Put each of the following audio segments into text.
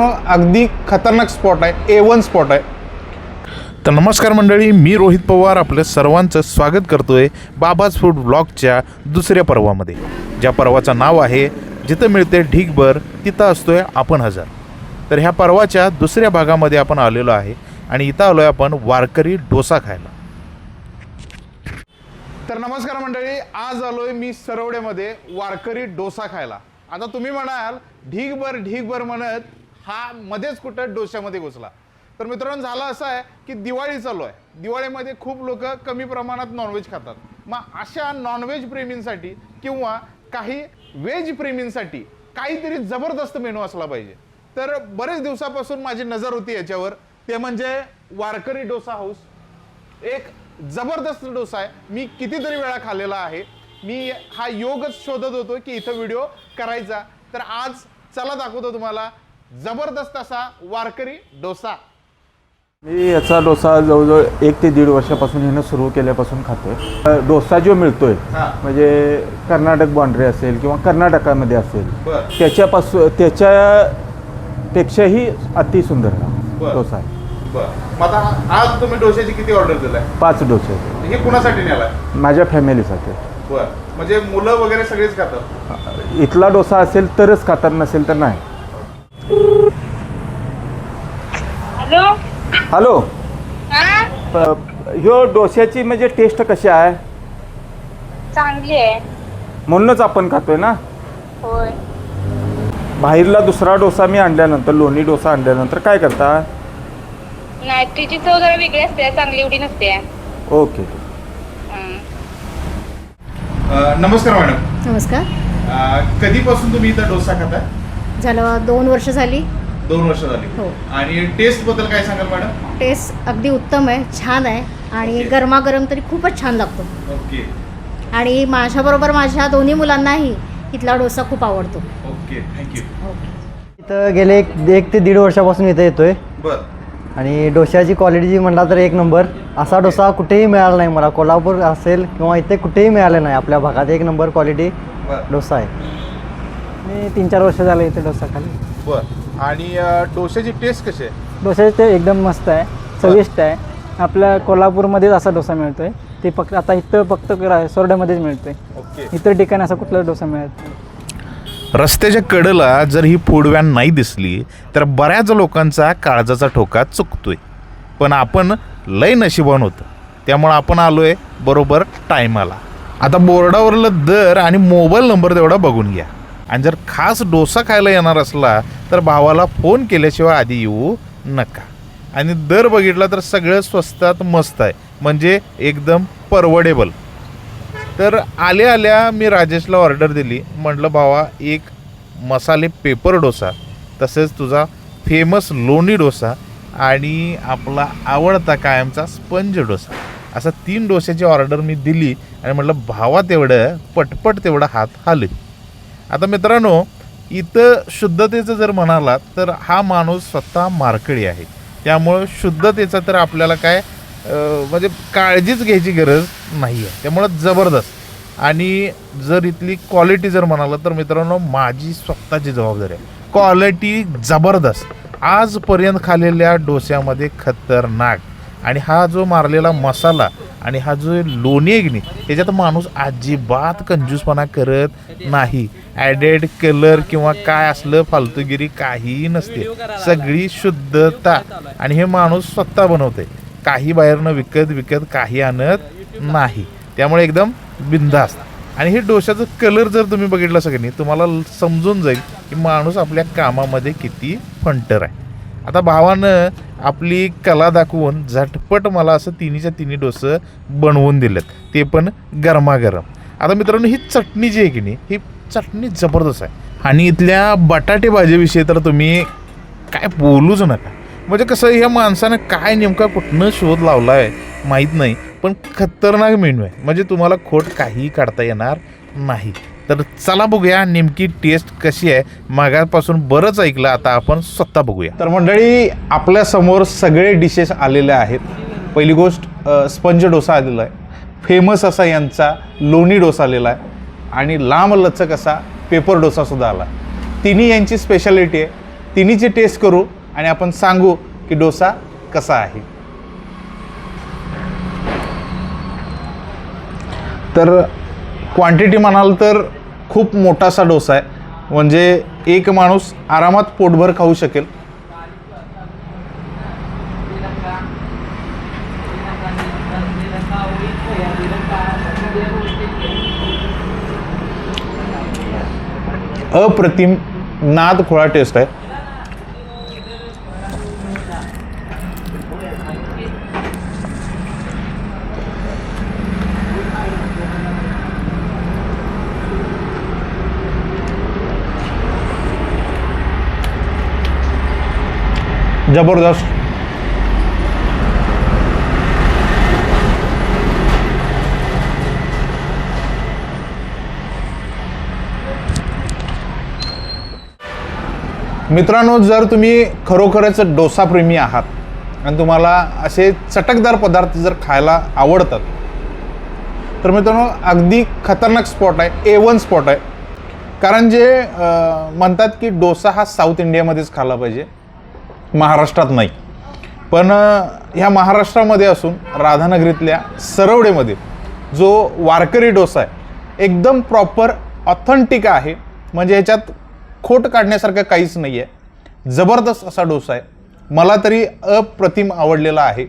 अगदी खतरनाक स्पॉट आहे ए वन स्पॉट आहे. तर नमस्कार मंडळी मी रोहित पवार आपलं सर्वांचं स्वागत करतोय बाबाज फूड ब्लॉगच्या दुसऱ्या पर्वामध्ये ज्या पर्वाचं नाव आहे जिथं मिळते ढीकभर तिथं असतोय आपण हजर. तर ह्या पर्वाच्या दुसऱ्या भागामध्ये आपण आलेलो आहे आणि इथं आलोय आपण वारकरी डोसा खायला. तर नमस्कार मंडळी आज आलोय मी सरवड्यामध्ये वारकरी डोसा खायला. आता तुम्ही म्हणाल ढीगभर ढीगभर म्हणत हा मध्येच कुठं डोश्यामध्ये घुसला. तर मित्रांनो झालं असं आहे की दिवाळी चालू आहे. दिवाळीमध्ये खूप लोक कमी प्रमाणात नॉनव्हेज खातात. मग अशा नॉनव्हेज प्रेमींसाठी किंवा काही व्हेज प्रेमींसाठी काहीतरी जबरदस्त मेनू असला पाहिजे. तर बरेच दिवसापासून माझी नजर होती याच्यावर. ते म्हणजे वारकरी डोसा हाऊस. एक जबरदस्त डोसा आहे. मी कितीतरी वेळा खाल्लेला आहे. मी हा योगच शोधत होतो की इथं व्हिडिओ करायचा. तर आज चला दाखवतो तुम्हाला जबरदस्त असा वारकरी डोसा. मी याचा डोसा जवळजवळ एक ते दीड वर्षापासून ह्यानं सुरू केल्यापासून खातोय. डोसा जो मिळतोय. म्हणजे कर्नाटक बाउंड्री असेल किंवा कर्नाटकामध्ये असेल. त्याच्यापासून त्याच्यापेक्षाही अतिसुंदर हा. डोसा आहे. आता आज तुम्ही डोश्याची किती ऑर्डर दिलाय? पाच डोसे. हे कुणासाठी नेलाय? माझ्या फॅमिलीसाठी. म्हणजे मुलं वगैरे सगळेच खातात? इथला डोसा असेल तरच खातात नसेल तर नाही. हॅलो? हॅलो? हा? प- ह्यो डोश्याची म्हणजे टेस्ट कशी आहे? चांगली आहे. म्हणूनच आपण खातोय ना? होय. बाहेरला दुसरा डोसा मी आणल्यानंतर लोणी डोसा आणल्यानंतर काय करता? नाही तिची चव जरा वेगळी असते चांगली एवढी नसते. ओके. हं. नमस्कार मॅडम. नमस्कार. कधीपासून तुम्ही इथं डोसा खाताय? झालं दोन वर्ष झाली. दोन वर्ष झाली. हो. आणि टेस्टबद्दल काय सांगाल मॅडम टेस्ट अगदी उत्तम आहे छान आहे. आणि गरमागरम तरी खूपच छान लागतो. ओके आणि माझ्याबरोबर माझ्या दोन्ही मुलांनाही इथला डोसा खूप आवडतो. ओके थँक्यू इथं गेले एक एक ते दीड वर्षापासून इथं येतोय. बर. आणि डोश्याची क्वालिटी जी म्हणला तर एक नंबर असा डोसा कुठेही मिळाला नाही मला. कोल्हापूर असेल किंवा इथे कुठेही मिळालं नाही. आपल्या भागात एक नंबर क्वालिटी बर. डोसा आहे. मी तीन चार वर्ष झाले इथे डोसा खाली बर. आणि अ, डोश्याची टेस्ट कशी आहे? डोसा ते एकदम मस्त आहे चविष्ट आहे. आपल्या कोल्हापूरमध्येच असा डोसा मिळतोय. ते फक्त आता इथं फक्त सोरड्यामध्येच मिळतोय. ओके. इतर ठिकाणी असा कुठला डोसा मिळत नाही. रस्त्याच्या कडेला जर ही फूड व्हॅन नाही दिसली तर बऱ्याच लोकांचा काळजाचा ठोका चुकतोय. पण आपण लय नशिबान होतं. त्यामुळं आपण आलोय बरोबर टायमाला. आता बोर्डावरलं दर आणि मोबाईल नंबर तेवढा बघून घ्या. आणि जर खास डोसा खायला येणार असला तर भावाला फोन केल्याशिवाय आधी येऊ नका. आणि दर बघितला तर सगळं स्वस्तात मस्त आहे. म्हणजे एकदम परवडेबल. तर आल्या आल्या मी राजेशला ऑर्डर दिली. म्हटलं भावा एक मसाले पेपर डोसा तसेच तुझा फेमस लोणी डोसा आणि आपला आवडता कायमचा स्पंज डोसा. असा तीन डोश्याची ऑर्डर मी दिली आणि म्हटलं भावा तेवढं पटपट तेवढा हात हाले आता मित्रांनो इथं शुद्धतेचं जर म्हणाला तर हा माणूस स्वतः मारकळी आहे. त्यामुळं शुद्धतेचा तर आपल्याला काय म्हणजे काळजीच घ्यायची गरज नाही आहे त्यामुळं जबरदस्त. आणि जर इथली क्वालिटी जर म्हणाला तर मित्रांनो माझी स्वतःची जबाबदारी आहे. क्वालिटी जबरदस्त. आजपर्यंत खाल्लेल्या डोस्यामध्ये खतरनाक. आणि हा जो मारलेला मसाला आणि हा जो लोणी आहे की नाही त्याच्यात माणूस अजिबात कंजूसपणा करत नाही. ॲडेड कलर किंवा काय असलं फालतूगिरी काहीही नसते. सगळी शुद्धता. आणि हे माणूस स्वतः बनवते काही बाहेरनं विकत विकत काही आणत नाही. त्यामुळे एकदम बिंदास्त आणि हे डोशाचं कलर जर तुम्ही बघितलं सगळ्यांनी तुम्हाला समजून जाईल की माणूस आपल्या कामामध्ये किती फंटर आहे. आता भावानं आपली कला दाखवून झटपट मला असं तिन्हीच्या तिन्ही डोसं बनवून दिलेत. ते पण गरमागरम. आता मित्रांनो ही चटणी जी आहे की नाही ही चटणी जबरदस्त आहे. आणि इथल्या बटाटे भाजीविषयी तर तुम्ही काय बोलूच नका. म्हणजे कसं ह्या माणसानं काय नेमका कुठनं शोध लावला आहे माहीत नाही पण खतरनाक मेनू आहे. म्हणजे तुम्हाला खोट काहीही काढता येणार नाही. तर चला बघूया नेमकी टेस्ट कशी आहे. मागापासून बरंच ऐकलं आता आपण स्वतः बघूया. तर मंडळी आपल्यासमोर सगळे डिशेस आलेले आहेत. पहिली गोष्ट स्पंज डोसा आलेला आहे. फेमस असा यांचा लोणी डोसा आलेला आहे. आणि लांब लचक असा पेपर डोसासुद्धा आला. तिन्ही यांची स्पेशालिटी आहे. तिन्हीची टेस्ट करू आणि आपण सांगू की डोसा कसा आहे. तर क्वांटिटी म्हणाल तर खूप मोठासा डोसा आहे. म्हणजे एक माणूस आरामात पोटभर खाऊ शकेल. अप्रतिम नाद खोळा टेस्ट आहे. जबरदस्त. मित्रांनो जर तुम्ही खरोखरच डोसा प्रेमी आहात आणि तुम्हाला असे चटकदार पदार्थ जर खायला आवडतात तर मित्रांनो अगदी खतरनाक स्पॉट आहे ए वन स्पॉट आहे. कारण जे म्हणतात की डोसा हा साऊथ इंडियामध्येच खाल्ला पाहिजे. महाराष्ट्रात नाही. पण ह्या महाराष्ट्रामध्ये असून राधानगरीतल्या सरवडेमध्ये जो वारकरी डोसा आहे एकदम प्रॉपर ऑथेंटिक आहे. म्हणजे ह्याच्यात खोट काढण्यासारखं काहीच नाही आहे जबरदस्त असा डोसा आहे. मला तरी अप्रतिम आवडलेला आहे.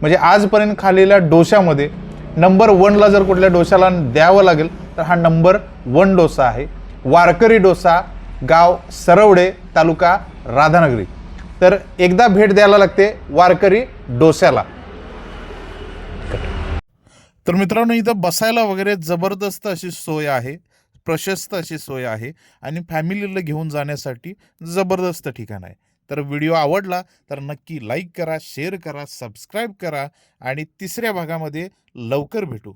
म्हणजे आजपर्यंत खालेल्या डोशामध्ये नंबर वनला जर कुठल्या डोशाला द्यावं लागेल तर हा नंबर वन डोसा आहे. वारकरी डोसा गाव सरवडे तालुका राधानगरी. तर एकदा भेट द्यायला लागते वारकरी डोस्याला. तर मित्रांनो इथं बसायला वगैरे जबरदस्त अशी सोय आहे प्रशस्त अशी सोय आहे आणि फॅमिलीला घेऊन जाण्यासाठी जबरदस्त ठिकाण आहे. तर व्हिडिओ आवडला तर नक्की लाईक करा शेअर करा सबस्क्राईब करा आणि तिसऱ्या भागामध्ये लवकर भेटू.